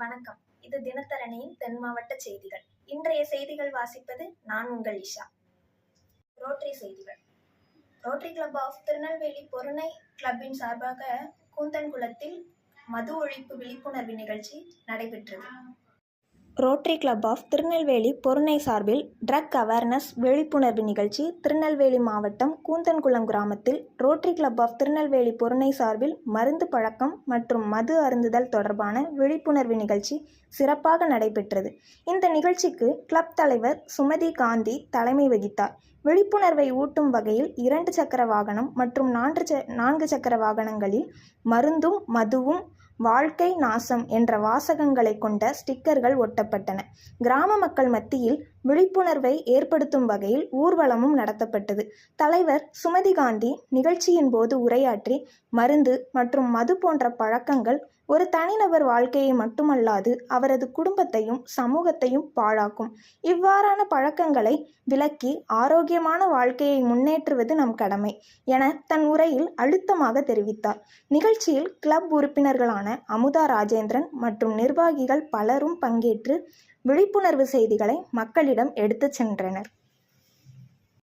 வணக்கம். இது தினத்தரணியின் தென் மாவட்ட செய்திகள். இன்றைய செய்திகள் வாசிப்பது நான் உங்கள் இஷா. ரோட்டரி செய்திகள். Rotary Club of Tirunelveli Porunai கிளப்பின் சார்பாக கூந்தன்குளத்தில் மது ஒழிப்பு விழிப்புணர்வு நிகழ்ச்சி நடைபெற்றது. Rotary Club of Tirunelveli Porunai சார்பில் ட்ரக் அவேர்னஸ் விழிப்புணர்வு நிகழ்ச்சி திருநெல்வேலி மாவட்டம் கூந்தன்குளம் கிராமத்தில் Rotary Club of Tirunelveli Porunai சார்பில் மருந்து பழக்கம் மற்றும் மது அருந்துதல் தொடர்பான விழிப்புணர்வு நிகழ்ச்சி சிறப்பாக நடைபெற்றது. இந்த நிகழ்ச்சிக்கு கிளப் தலைவர் சுமதி காந்தி தலைமை வகித்தார். விழிப்புணர்வை ஊட்டும் வகையில் இரண்டு சக்கர வாகனம் மற்றும் நான்கு ச நான்கு சக்கர வாகனங்களில் மருந்தும் மதுவும் வாழ்க்கை நாசம் என்ற வாசகங்களை கொண்ட ஸ்டிக்கர்கள் ஒட்டப்பட்டன. கிராம மக்கள் மத்தியில் விழிப்புணர்வை ஏற்படுத்தும் வகையில் ஊர்வலமும் நடத்தப்பட்டது. தலைவர் சுமதி காந்தி நிகழ்ச்சியின் போது உரையாற்றி மருந்து மற்றும் மது போன்ற பழக்கங்கள் ஒரு தனிநபர் வாழ்க்கையை மட்டுமல்லாது அவரது குடும்பத்தையும் சமூகத்தையும் பாழாக்கும். இவ்வாறான பழக்கங்களை விலக்கி ஆரோக்கியமான வாழ்க்கையை முன்னேற்றுவது நம் கடமை என தன் உரையில் அழுத்தமாக தெரிவித்தார். நிகழ்ச்சியில் கிளப் உறுப்பினர்களான அமுதா ராஜேந்திரன் மற்றும் நிர்வாகிகள் பலரும் பங்கேற்று விழிப்புணர்வு செய்திகளை மக்களிடம் எடுத்துச் சென்றனர்.